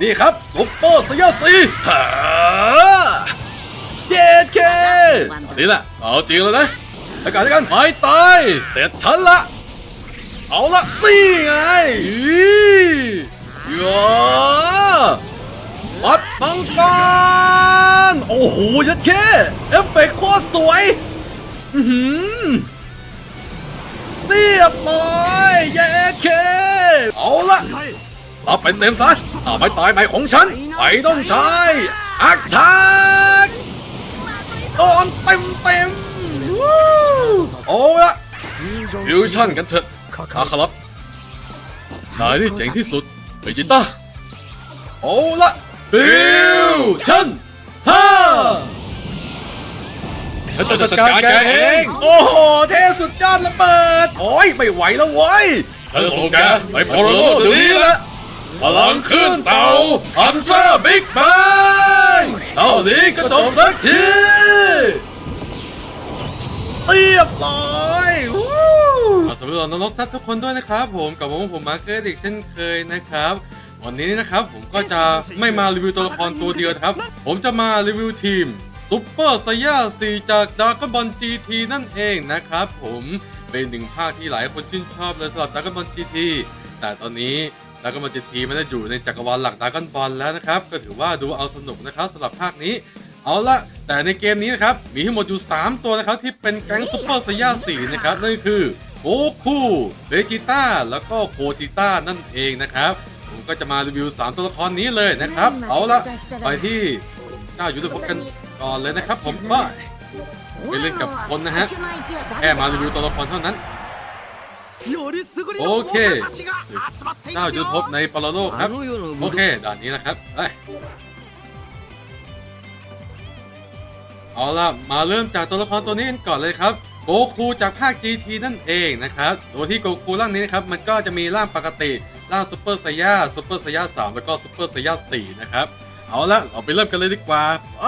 นี่ครับซุปเปอร์สยาสีฮ่าเย้เคนี่แหละเอาจริงแล้วนะอากาศด้วยกันไม่ตายเด็ดฉันละ เอาละนี่ไงอียาวัดมังกรโอ้โหยัดเคเอฟเฟกต์โคตรสวยอือหือเรียบร้อยเย้เคเอาละ เอาไปเต็มซะเอาไปตายใหม่ของฉัน ไปต้นชายอักทักโดนเต็มเต็มๆวู้ละฟิวชั่นกันเถอะคาคารับนายนี่เจ๋งที่สุดไปจิต้าเอาละฟิวชั่นฮ่าฉันจะจัดการแกเอง โอ้โห เท่สุดยอดระเบิด โอ้ย ไม่ไหวแล้วเว้ยฉันจะส่งแกไปโปโลโลเดี๋ยวนี้ละ พลังขึ้นเต่าอันตราบิ๊กแบงเท่านี้ก็จบสักทีเรียบร้อยวู้สำหรับน้องๆซัดทุกคนด้วยนะครับ ผมกับผมผมมาร์เกอร์อีกเช่นเคยนะครับ วันนี้นะครับผมก็จะไม่มารีวิวตัวละครตัวเดียวนะครับ ผมจะมารีวิวทีมซุปเปอร์ไซย่า4จากดากอนบอล GT นั่นเองนะครับผมเป็นหนึ่งภาคที่หลายคนชื่นชอบเลยสำหรับดากอนบอล GT แต่ตอนนี้ ดากอนบอล GT ไม่ได้อยู่ในจักรวาลหลักดากอนบอลแล้วนะครับ ก็ถือว่าดูเอาสนุกนะครับสำหรับภาคนี้ เอาละแต่ในเกมนี้นะครับ มีทั้งหมดอยู่ 3 ตัวนะครับ ที่เป็นแก๊งซุปเปอร์ไซย่า4นะครับ นั่นก็คือโกคูเบจิต้าแล้วก็โกจิต้านั่นเองนะครับ ผมก็จะมารีวิว 3 ตัวละครนี้เลยนะครับ เอาละไปที่เจ้ายุทธภพกันก่อนเลยนะครับ ผมก็ไปเล่นกับคนนะฮะแค่มารีวิวตัวละครเท่านั้น โอโอเคเคเจ้ายุทธภพในปรโลกครับโอเคด่านนี้นะครับไปเอาล่ะมาเริ่มจากตัวละครตัวนี้กันก่อนเลยครับโกคูจากภาค GT นั่นเองนะครับตัวที่โกคูร่างนี้นะครับมันก็จะมีร่างปกติร่างซูเปอร์ไซย่าซูเปอร์ไซย่า3แล้วก็ซูเปอร์ไซย่า4นะครับเอาละเราไปเริ่มกันเลยดีกว่าไป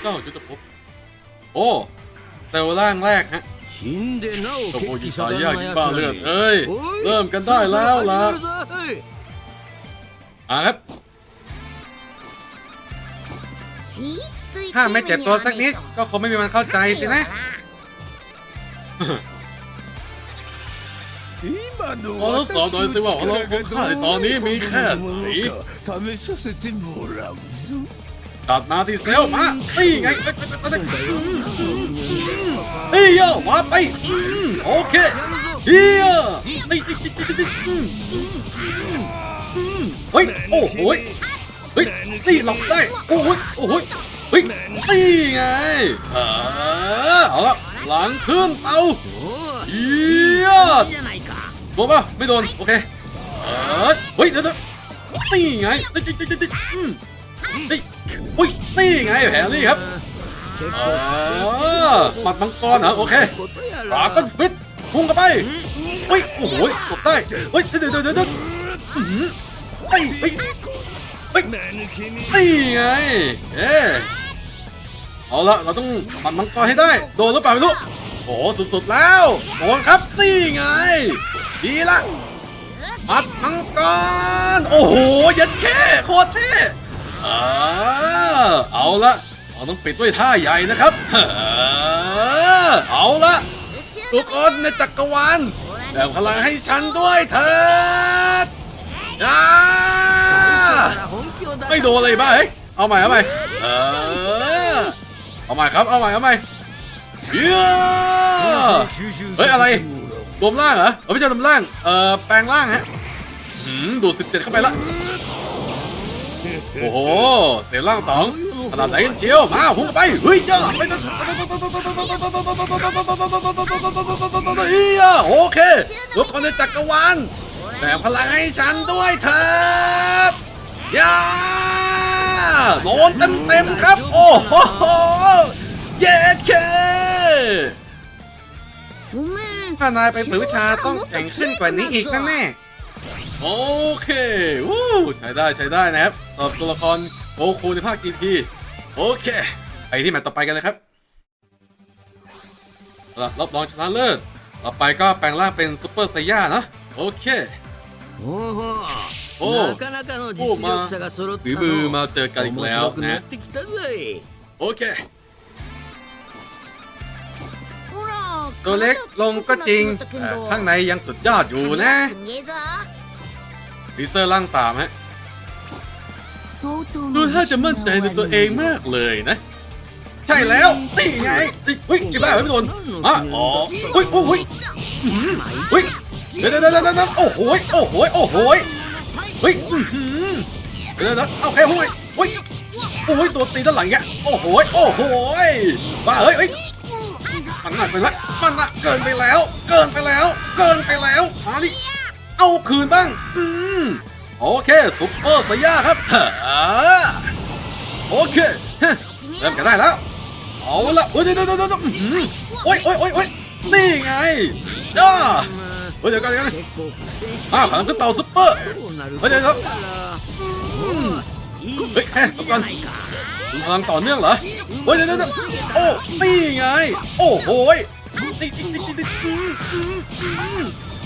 เจ้ายุทธภพ โอ้เซลล์ร่างแรกฮะโตโอ้โหโมยิยิสาสายายากิกินนบ้าบ้าเลืเลืออดดเอ้เอ้ยยเริ่เริ่มมกักันนได้ได้แล้แล้ววล่ะล่ะอะครับถ้าไม่เจ็บตัวสักนิด ก็คงไม่มีมันเข้าใจสินะ ขอทดสอบหน่อยสิว่าพลังของข้าในตอนนี้มีแค่ไหน ตัดมาที่เซลมานี่ไงเอ้ยเอ้ยเอ้ยเอ้ยเฮ้ยเยอะมาไปโอเคเฮียไอ้ติ๊กติ๊กติ๊กติ๊กอืมอืมอืมเฮ้ยโอ้โหยเฮ้ยนี่หลบได้โอ้โหยโอ้โหยเฮ้ยนี่ไงเออเอาละหลังขึ้นเตาเฮียโดนปะไม่โดนโอเคเฮ้ยเดี๋ยวเดี๋ยวนี่ไงติ๊กติ๊กติ๊กติ๊ก อุ้ยนี่ไงแผลลี่ครับเออหมัดมังกรเหรอโอเคปากันฟิตพุ่งเข้าไปเฮ้ยโอ้โหตบได้เฮ้ยเดี๋ยวเดี๋ยวเดี๋ยวเดี๋ยวอื้อหือเฮ้ยนี่ไงเอ๊เอาละเราต้องหมัดมังกรให้ได้ โดนหรือเปล่าไม่รู้โอ้สุดๆแล้วโดนครับนี่ไง ดีละหมัดมังกรโอ้โหยันแค่โคตรเท่ เอาละเราต้องปิดด้วยท่าใหญ่นะครับเอาละทุกคนในจักรวาลแบ่งพลังให้ฉันด้วยเถิดอ่าไม่โดนอะไรบ้าเฮ้ยเอาใหม่เอาใหม่เออเอาใหม่ครับเอาใหม่เอาใหม่เฮ้ยอะไรรวมร่างเหรอไม่ใช่รวมร่างเออแปลงร่างฮะหืมดูด17เข้าไปละ โอ้โห เสียร่างสองขนาดไหนกันเชียว มาพุ่งไป เฮ้ยจ้าไปเฮียโอเคทุกคนในจักรวาลแบ่งพลังให้ฉันด้วยเถิดยาโดนเต็มเต็มๆครับ โอ้โห เย็ดเคถ้านายไปฝึกวิชาต้องแข่งขึ้นกว่านี้อีกแน่ๆ โอเควู้ใช้ได้ใช้ได้นะครับตอบตัวละครโอคูในภาคกีทีโอเค ไปที่แมตต์ต่อไปกันเลยครับรับรอบรองชนะเลิศต่อไปก็แปลงร่างเป็นซูเปอร์ไซย่านะโอเคโอ้โหโอ้มาบีบือมาเจอกันอีกแล้วนะโอเคตัวเล็กลงก็จริงข้างในยังสุดยอดอยู่นะ ลิเซอร์ร่างสามฮะดูถ้าจะมั่นใจในตัวเองมากเลยนะ ใช่แล้วตีไงเฮ้ยกี่บ้าไม่โดนอะอ๋อเฮ้ยโอ้ยเฮ้ยเดี๋ยวเดี๋ยวเดี๋ยวโอ้โหโอ้โหโอ้โหเฮ้ยเดี๋ยวเดี๋ยวเอาแค่ห้ยเฮ้ยโอ้ยตัวตีด้านหลังแกโอ้โหโอ้โหบ้าเฮ้ยเฮ้ยมันหนักไปละมันหนักเกินไปแล้ว เกินไปแล้ว เกินไปแล้วมาดิ เอาคืนบ้าง อืม โอเคซุปเปอร์สยาครับโอเคเริ่มกันได้แล้ว เอาละโอ้ยเดี๋ยวเดี๋ยวเดี๋ยวโอ้ยโอ้ยโอ้ยนี่ไงอ้าเฮ้ยเดี๋ยวก่อนเดี๋ยวกันอ้าวขังขึ้นเตาซุปเปอร์เฮ้ยเดี๋ยวเดี๋ยวเฮ้ยแค่กันพลังต่อเนื่องเหรอโอ้ยเดี๋ยวเดี๋ยวโอ้นี่ไง โอ้โหนี่นี่นี่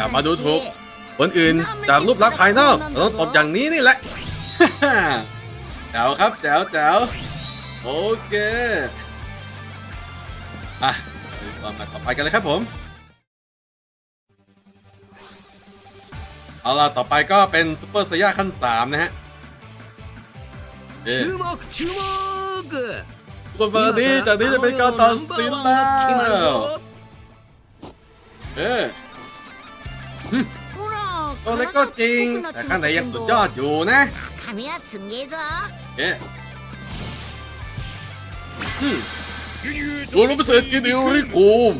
กลับมาดูถูกคนอื่นจากรูปลักษณ์ภายนอกต้องตบอย่างนี้นี่แหละแจ๋วครับแจ๋วแจ๋วโอเคอะมาต่อไปกันเลยครับผมเอาล่ะต่อไปก็เป็นซูเปอร์สยาขั้นสามนะฮะชูมกชูมกวันนี้จากนี้จะเป็นการตัดสินแล้ว เอ๊ะ ほら ตัวเล็กก็จริง แต่ข้างในยังสุดยอดอยู่นะ 髪はすんげえぞ เอ๊ะอืมตัวรู้พิเศษกินดิวริคูม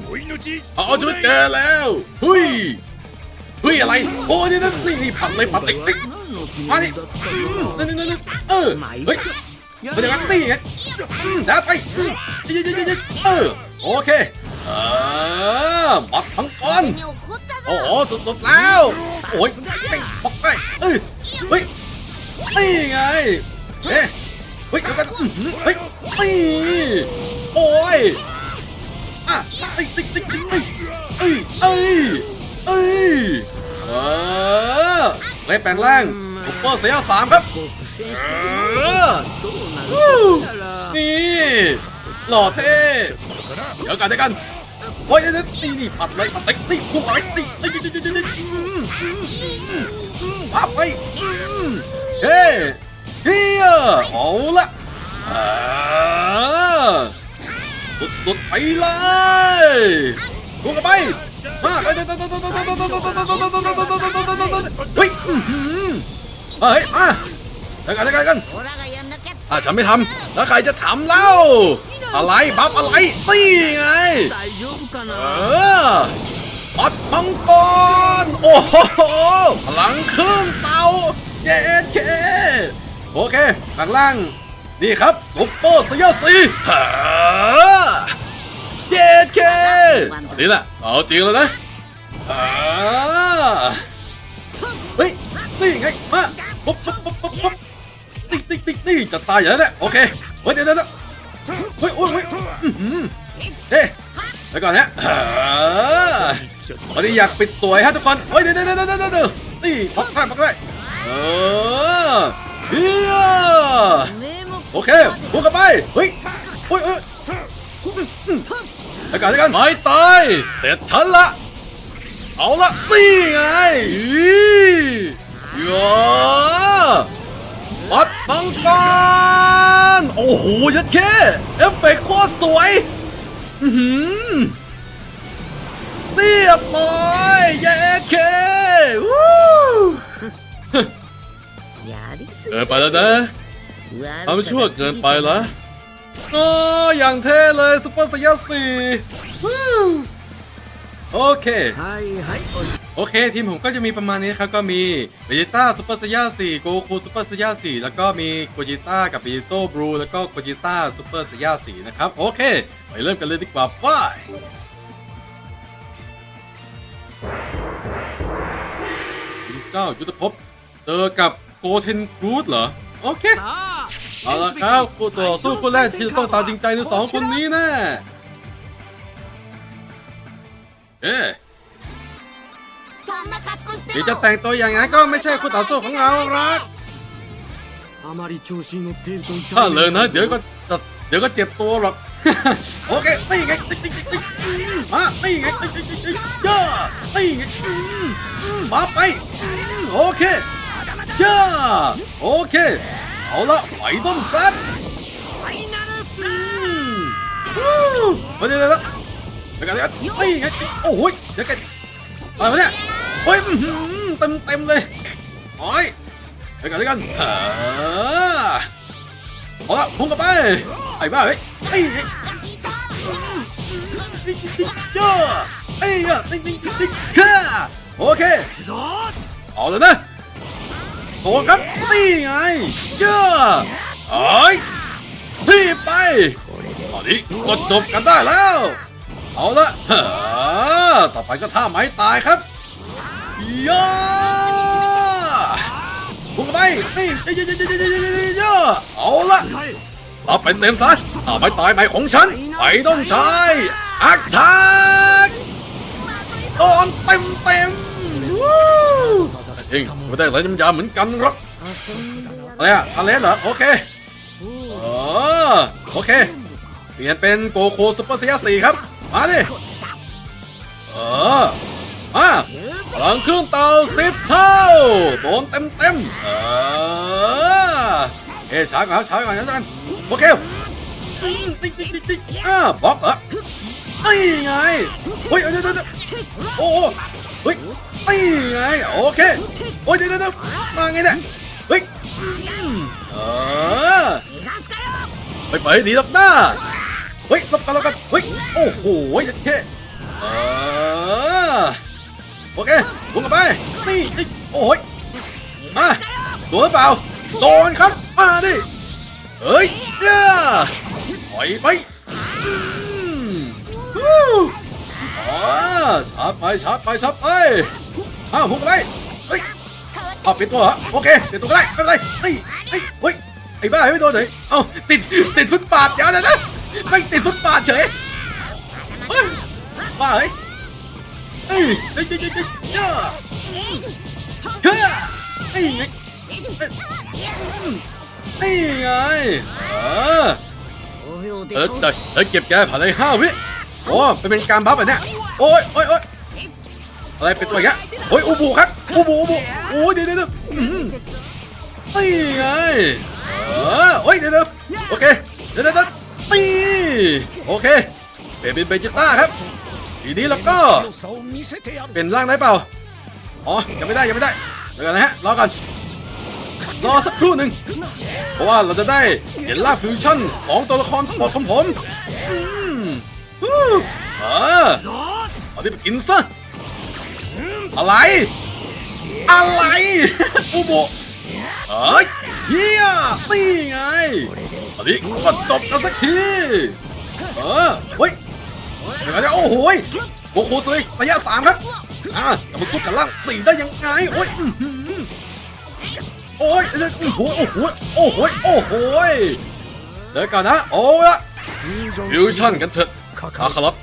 เอาเอาชีวิตแกแล้วเฮ้ยเฮ้ยอะไร โอ้ยนี่นี่นี่นี่ปัดเลยปัดเลยติ๊ก 何の มา 決 ดิ まりだった อืม か นี่นี่นี่เออเฮ้ยเป็นอย่างนั้นตีไงอืมได้ไปอืมยิงยิงยิงยิงเออโอเค เออบล็ทั้งก้อนโอ้โหสุดๆแล้วโอ้ยเป็งบอกไปเอ้ยเฮ้ยนี่ไงเอ๊ะเฮ้ยเดี๋ยวกันเฮ้ยนี่โอ้ยอะเอ้ยติ๊กติ๊กติ๊กเอ้ยเอ้ยเอ้ยเอ้ยเออเล่นแปลงร่างซุปเปอร์เซียสามครับนี่หล่อเท่เดี๋ยวกันเดี๋ยวกัน โอ้ยตีนี่ผัดเลยปัดเลยตีพุ่งเลยตีตีตีตีตีพับไปเฮ้เฮียเอาละตุดตุดไปเลยพุ่งไปมาเฮ้ยเฮ้ยมาเดี๋ยวกันเดี๋ยวกันอาฉันไม่ทำแล้วใครจะทำเล่าอะไรบัฟอะไรตีไง かなอัดมังกร โอ้โหพลังครึ่งเตาเย็นเคโอเค ข้างล่าง นี่ครับซุปเปอร์สยดสีฮ่าเย็นเคอันี่แหละเอาจริงแล้วนะเฮ้ย นี่ไง มาปุ๊บปุ๊บปุ๊บปุ๊บปุ๊บนี่นี่นี่นี่จะตายอย่างนั้และโอเค เฮ้ยเดี๋ยวเดี๋ยวเฮ้ยโอ้ยเฮ้ยเฮ้ย เดี๋ยวก่อนนะวันนี้อยากปิดสวยฮะทุกคนเฮ้ยเดี๋ยวเดี๋ยวเดี๋ยวเดี๋ยวเดี๋ยวนี่พักได้พักได้เออเฮียโอเคพูดกันไปเฮ้ยโอ้ยเอ้ยเดี๋ยวก่อนเดี๋ยก่อนไม่ตายเสร็จฉันละเอาละนี่ไงอียาปัดมังกรโอ้โหยัดแค่เอฟเฟกต์โคตรสวย เรียบร้อยเย้เควู้ やりす เกินไปแล้วนะทำชั่วเกินไปละอ๋ออย่างเท่เลยซุปเปอร์สยาสี โอเค โอเค ทีมผมก็จะมีประมาณนี้ครับ ก็มีเบจิต้าซูเปอร์ไซย่า4โกคูซูเปอร์ไซย่า4แล้วก็มีโกจิต้ากับเบจิโต้บลูแล้วก็โกจิต้าซูเปอร์ไซย่า4นะครับ โอเค ไปเริ่มกันเลยดีกว่าไปเจ้ายุทธภพเจอกับโกเทนกรูดเหรอ โอเค เอาละครับคู่ต่อสู้คู่แรกที่จะต้องตามจริงใจในสองคนนี้แน่เอ๊ะ หรือจะแต่งตัวอย่างนั้ก็ไม่ใช่คู่ต่อสู้ของเราหรักถ้าเลยนะ เดี๋ยวก็จะเดี๋ยวก็เจ็บตัวหรอก โอเคตีไงตีตีตีมาตีไงตีตีตีเยอะตีไงมาไปโอเคเยอะโอเคเอาละไปต้นแฟนไปเดี๋ยวเดี๋ยวเดี๋ยวตีไงโอ้โหเดี๋ยวกันะไปวะเนี่ย โอ้ยเต็มเต็มเลยโอ้ยเดี๋ยวกันเดี๋ยวกันฮ่าเอาละพุ่งกันไปไอ้บ้าเฮ้ยไอ้ไอ้ติ๊กติ๊กย่าไอ้ย่าติ๊กติ๊กติ๊กติ๊กค่ะโอเคเอาเลยนะโดนครับนี่ไงเย่าไอ้พี่ไปตอนนี้ก็จบกันได้แล้ว เอาละฮ่าต่อไปก็ท่าไม้ตายครับ ย่าพุ่งไปนี่เยอะๆๆๆๆๆเอาละเอาไปเต็มซะเอาไปตายใหม่ของฉันไปต้องใช้อักทักตอนเต็มเต็มจริงไม่ได้อะไรยำยาเหมือนกันหรอกอะไรอะทะเลเหรอ โอเคเออโอเค เปลี่ยนเป็นโกโคซุปเปอร์เซียสี่ครับ มาดิเออ มาพลังเครื่องเตาสิบเท่าโดนเต็มเต็มๆเออเอ้ช้าก่อนช้าก่อนนะจันโอเคอืมติ๊กติ๊กติ๊กติ๊กอ่าบล็อกเหรอนี่ไงเฮ้ยเดี๋ยวเดี๋ยวเดี๋ยวโอ้โหเฮ้ยนี่ไงโอเคโอ้ยเดี๋ยวเดี๋ยวมาไงเนี่ยเฮ้ยเออไปไปดีหรอกนะเฮ้ยหลบกันหลบกันเฮ้ยโอ้โหเด็ดแค่เออ โอเคพุ่งกันไปนี่โอ้ยมาโดนหรือเปล่าโดนครับมาดิเฮ้ยเย้าถอยไปอืมฮู้อ๋อชาร์จไปชาร์จไปชาร์จไปอ้าวพุ่งกันไปเฮ้ยเอาปิดตัวเหรอโอเคเปิดตัวก็ได้ไม่เป็นไรนี่นี่เฮ้ยไอ้บ้าไม่โดนเลยเอ้าติดติดฟุตบาดี๋ยวนะนะไม่ติดฟุตบาทเฉยเฮ้ยบ้าเฮ้ย เอ้ยเอ้ยเอ้ยเอ้ยเอ้ยเอ้ยเฮ้ยเอ้ยไงเอ้ยอืมนี่ไงเออเออแต่เออเก็บแกผ่านเลยห้าวิโอ้เป็นเป็นการบัฟแบบเนี้ยโอ้ยโอ้ยโอ้ยอะไรเป็นตัวอย่างเงี้ยโอ้ยอูบูครับอูบูอูบูโอ้ยเดี๋ยวเดี๋ยวเดี๋ยวอืมนี่ไงเออโอ้ยเดี๋ยวเดี๋ยวโอเคเดี๋ยวเดี๋ยวเดี๋ยวตีโอเคเป็นเป็นเบจิต้าครับ ทีนี้เราก็เป็นร่างได้เปล่า อ๋อ ยังไม่ได้ยังไม่ได้เดี๋ยวนะฮะ รอกันรอสักครู่หนึ่ง เพราะว่าเราจะได้เห็นล่าฟิวชั่นของตัวละครทั้งหมดของผมอืมเออเอาที่ไปกินซะ อะไร อะไรอุโบเอ้ยเฮียตีไงอันนี้ก็จบกันสักที เออ เฮ้ย เดี๋ยวนะโอ้โหยโกโคซุยระยะสามครับอ่าแต่มาสู้กับล่างสี่ได้ยังไงโอ้ยอื้อหือโอ้ยเดี๋ยวโอ้โหโอ้โหโอ้โหโอ้โหเดี๋ยวก่อนนะโอ้ละฟิวชั่นกันเถอะคาคารับ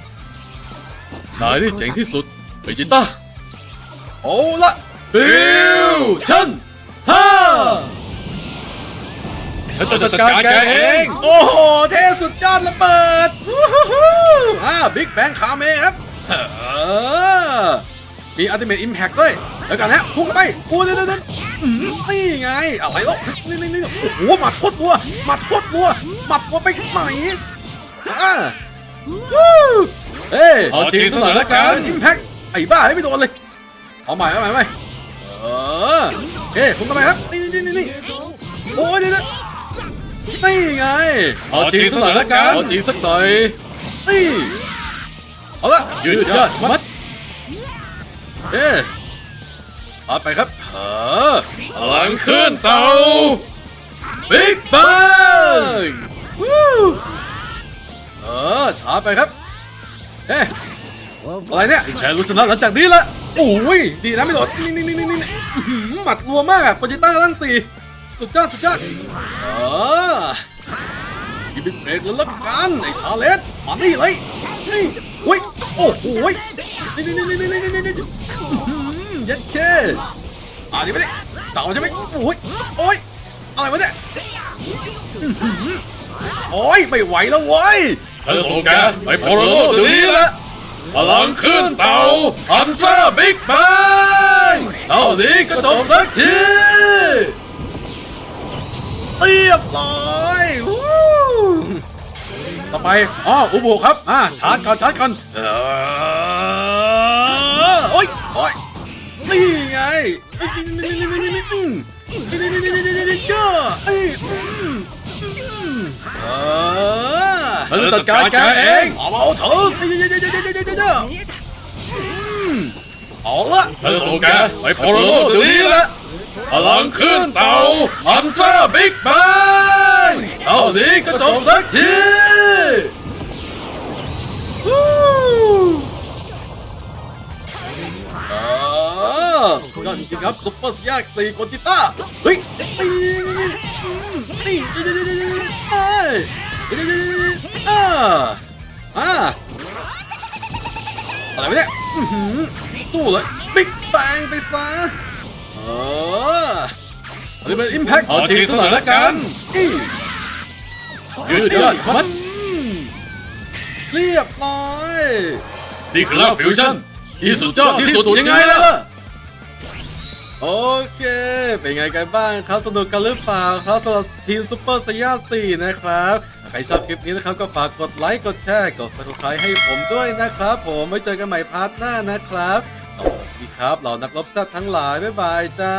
นายนี่เจ๋งที่สุดเบจิต้าโอ้ละฟิวชั่นฮ่าฉันจะจัดการแกเอง โอ้โห เท่สุดยอดระเบิดวู้ฮู้ฮู้ อ่าบิ๊กแบงคาเมครับมีอัลติเมทอิมแพคด้วยแล้วกันนะพุ่งไปอู้เดี๋ยวเดี๋ยวเดี๋ยวอื้อหือนี่ไง อะไรล่ะนี่นี่นี่โอ้โหหมัดโคตรวัวหมัดโคตรวัวหมัดวัวไปไหนอ่าวู้เฮ้ยเอาจริงซะหน่อยละกันอิมแพคไอ้บ้าไม่โดนเลยเอาใหม่เอาใหม่เอาใหม่เออโอเคพุ่งเข้าไปครับนี่นี่นี่นี่โอ้ยดี๋ยวเดี๋ยว นี่ไง เอาจริงสักหน่อยละกันเอาจริงสักหน่อยนี่เอาละยืดยอดมัดเอ๊ะเอาไปครับเออพลังขึ้นเต่าบิ๊กบังวู้เออช้าไปครับเอ๊ะอะไรเนี่ยแค่รู้ชนะหลังจากนี้ละโอ้ยดีนะไม่โดนนี่นี่นี่นี่นี่อื้อหือหมัดรัวมากอะโปรเจต้าทั้งสี่ สุดยอดสุดยอดเออยิบบิ๊กเบรกแล้วละกันไอ้ทาเลสมานี่เลยนี่อุ้ยโอ้โหยนี่นี่นี่นี่นี่นี่นี่อื้อหือยัดเคอ่านี่ไม่ได้เต่าใช่ไหมโอ้ยโอ้ยอะไรวะเนี่ยอื้โอ้ยไม่ไหวแล้วเว้ยฉันส่งแกไปโปโลโลเดี๋ยวนี้ละพลังขึ้นเต่าอันตราบิ๊กแบงเท่านี้ก็จบสักที เรียบร้อยต่อไปอ๋ออุบุครับอ่าชาร์จก่อนชาร์จก่อนเออโอ้ยโอ้ยนี่ไงเอ้ยนี่นี่นี่นี่นี่นี่อืมนี่นี่นี่นี่นี่นี่นี่ก็เอ้ยอืมอืมเออฉันจะจัดการแกเองเอาเอาเถอะเดี๋ยวเดี๋ยวเดี๋ยวเดี๋ยวเดี๋ยวเดี๋ยวอืมเอาละฉันจะส่งแกไปโปโลโลเดี๋ยวนี้แหละ พลังขึ้นเต่าอันตราบิ๊กแบงเท่านี้ก็จบสักทียอดจริงครับซุปเปอร์สยากสี่คนจิต้าเฮ้ยนี่นี่นี่นี่นี่นี่นี่เอ้ยนี่นี่นี่นี่อ่าอ่าอะไรวะเนี่ยสู้เลยบิ๊กแบงไปซะเออ อันนี้เป็นอิมแพคเอาจริงซะหน่อยละกันอียืดยอดมัดอืมเรียบร้อยนี่คือร่างฟิวชั่นที่สุดยอดที่สุดยังไงล่ะโอเค เป็นไงกันบ้างครับสนุกกันหรือเปล่าครับสำหรับทีมซุปเปอร์สยาสี่นะครับ ใครชอบคลิปนี้นะครับก็ฝากกดไลค์กดแชร์กด subscribe ให้ผมด้วยนะครับ ผมไว้เจอกันใหม่พาร์ทหน้านะครับ สวัสดีครับเรานักรบแซ่บทั้งหลาย บ๊ายบายจ้า